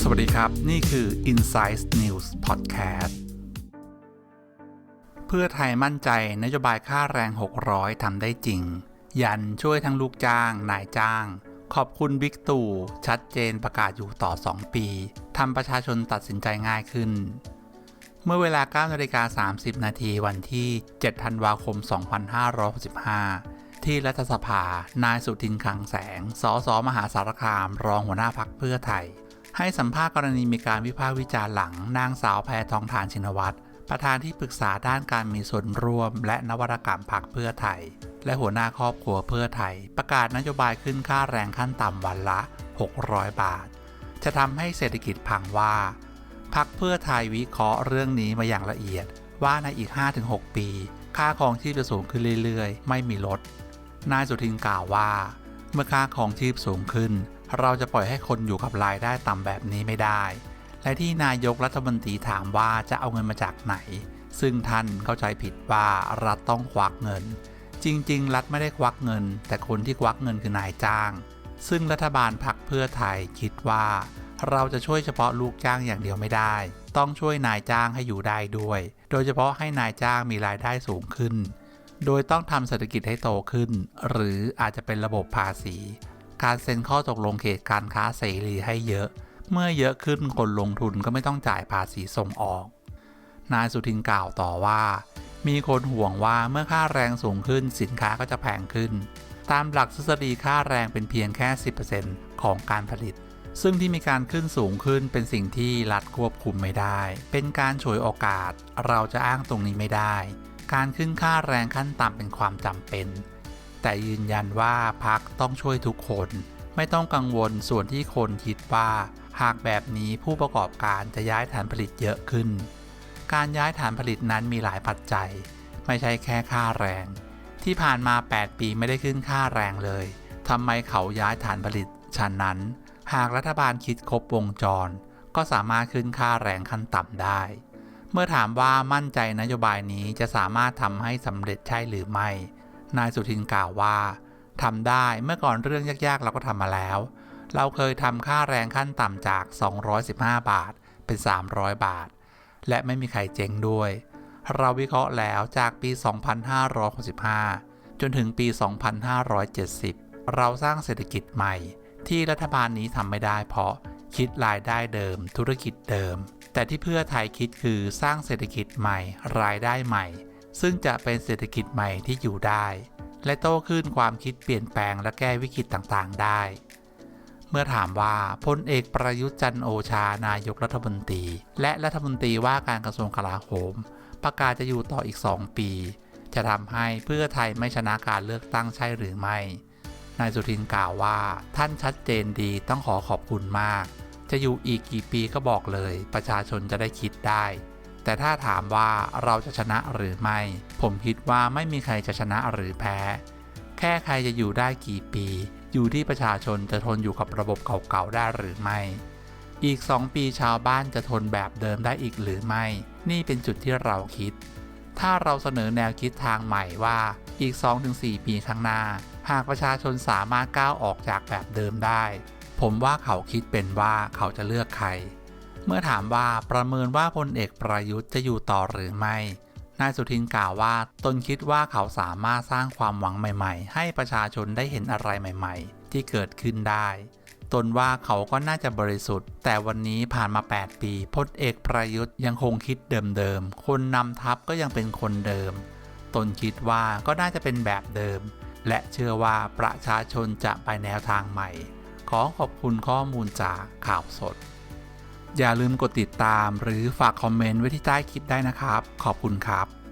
สวัสดีครับ นี่คือ Insight News Podcast เพื่อไทยมั่นใจนโยบายค่าแรง 600 ทำได้จริง ยันช่วยทั้งลูกจ้าง นายจ้าง ขอบคุณบิ๊กตู่ ชัดเจนประกาศอยู่ต่อ 2 ปีทำประชาชนตัดสินใจง่ายขึ้น เมื่อเวลา9นาฬิกา30 นาทีวันที่ 7 ธันวาคม 2565 ที่รัฐสภา นายสุทินคลังแสง สสมหาสารคาม รองหัวหน้าพักเพื่อไทย ให้สัมภาษณ์กรณีมีการวิพากษ์วิจารณ์หลังนางสาวแพทองทานชินวัตรประธานที่ปรึกษาด้านการมีส่วนร่วม และนวัตกรรมพักเพื่อไทย และหัวหน้าครอบครัวเพื่อไทย ประกาศนโยบายขึ้นค่าแรงขั้นต่ำวันละ 600 บาท จะทำให้เศรษฐกิจพังว่าพักเพื่อไทยวิเคราะห์เรื่องนี้มาอย่างละเอียด ว่าในอีก 5-6 ปี ค่าครองชีพจะสูงขึ้นเรื่อยๆ ไม่มีลด นายสุทินกล่าวว่า เมื่อค่าครองชีพสูงขึ้น เราจะปล่อยให้คนอยู่กับรายได้ต่ำแบบนี้ไม่ได้ และที่นายกรัฐมนตรีถามว่าจะเอาเงินมาจากไหน ซึ่งท่านเข้าใจผิดว่ารัฐต้องควักเงิน จริง ๆ รัฐไม่ได้ควักเงิน แต่คนที่ควักเงินคือนายจ้าง ซึ่งรัฐบาลพรรคเพื่อไทยคิดว่าเราจะช่วยเฉพาะลูกจ้างอย่างเดียวไม่ได้ ต้องช่วยนายจ้างให้อยู่ได้ด้วย โดยเฉพาะให้นายจ้างมีรายได้สูงขึ้น โดยต้องทำเศรษฐกิจให้โตขึ้น หรืออาจจะเป็นระบบภาษี การเซ็นข้อตกลงเขตการค้าเสรีให้เยอะ เมื่อเยอะขึ้นคนลงทุนก็ไม่ต้องจ่ายภาษีส่งออก นายสุทินกล่าวต่อว่า มีคนห่วงว่าเมื่อค่าแรงสูงขึ้นสินค้าก็จะแพงขึ้น ตามหลักทฤษฎีค่าแรงเป็นเพียงแค่ 10%ของการผลิต ซึ่งที่มีการขึ้นสูงขึ้นเป็นสิ่งที่รัฐควบคุมไม่ได้ เป็นการฉวยโอกาส เราจะอ้างตรงนี้ไม่ได้ การขึ้นค่าแรงขั้นต่ำเป็นความจำเป็น แต่ยืนยันว่าพักต้องช่วยทุกคน ไม่ต้องกังวลส่วนที่คนคิดว่า หากแบบนี้ผู้ประกอบการจะย้ายฐานผลิตเยอะขึ้น การย้ายฐานผลิตนั้นมีหลายปัจจัย ไม่ใช่แค่ค่าแรง ที่ผ่านมา 8 ปีไม่ได้ขึ้นค่าแรงเลยทำไมเขาย้ายฐานผลิตฉะนั้น หากรัฐบาลคิดครบวงจร ก็สามารถขึ้นค่าแรงขั้นต่ำได้ เมื่อถามว่ามั่นใจนโยบายนี้จะสามารถทำให้สำเร็จใช่หรือไม่ นายสุทินกล่าวว่าทำได้เมื่อก่อนเรื่องยากๆ เราก็ทำมาแล้ว เราเคยทำค่าแรงขั้นต่ำจาก 215 บาทเป็น 300 บาท และไม่มีใครเจ๊งด้วย เราวิเคราะห์แล้วจากปี 2565 จนถึงปี 2570 เราสร้างเศรษฐกิจใหม่ ที่รัฐบาลนี้ทำไม่ได้เพราะคิดรายได้เดิม ธุรกิจเดิม แต่ที่เพื่อไทยคิดคือสร้างเศรษฐกิจใหม่ รายได้ใหม่ ซึ่งจะเป็นเศรษฐกิจใหม่ที่อยู่ได้ และโตขึ้นความคิดเปลี่ยนแปลงและแก้วิกฤตต่างๆ ได้ เมื่อถามว่าพลเอกประยุทธ์จันโอชานายกรัฐมนตรี และรัฐมนตรีว่าการกระทรวงกลาโหม ประกาศจะอยู่ต่ออีก 2 ปี จะทำให้เพื่อไทยไม่ชนะการเลือกตั้งใช่หรือไม่นายสุทินกล่าวว่าท่านชัดเจนดีต้องขอขอบคุณมาก จะอยู่อีกกี่ปีก็บอกเลย ประชาชนจะได้คิดได้ แต่ถ้าถามว่าเราจะชนะหรือไม่ ผมคิดว่าไม่มีใครจะชนะหรือแพ้ แค่ใครจะอยู่ได้กี่ปี อยู่ที่ประชาชนจะทนอยู่กับระบบเก่าๆได้หรือไม่ อีก 2 ปีชาวบ้านจะทนแบบเดิมได้อีกหรือไม่ นี่เป็นจุดที่เราคิด ถ้าเราเสนอแนวคิดทางใหม่ว่าอีก 2-4 ปีข้างหน้า หากประชาชนสามารถก้าวออกจากแบบเดิมได้ ผมว่าเขาคิดเป็นว่าเขาจะเลือกใคร เมื่อถามว่าประเมินว่าพลเอกประยุทธ์จะอยู่ต่อหรือไม่ นายสุทินกล่าวว่าตนคิดว่าเขาสามารถสร้างความหวังใหม่ ๆ ให้ประชาชนได้เห็นอะไรใหม่ ๆ ที่เกิดขึ้นได้ ตนว่าเขาก็น่าจะบริสุทธิ์ แต่วันนี้ผ่านมา 8 ปีพลเอกประยุทธ์ยังคงคิดเดิมๆ คนนำทัพก็ยังเป็นคนเดิม ตนคิดว่าก็น่าจะเป็นแบบเดิม และเชื่อว่าประชาชนจะไปแนวทางใหม่ ขอขอบคุณข้อมูลจากข่าวสด อย่าลืมกดติดตามหรือฝากคอมเมนต์ไว้ที่ใต้คลิปได้นะครับ ขอบคุณครับ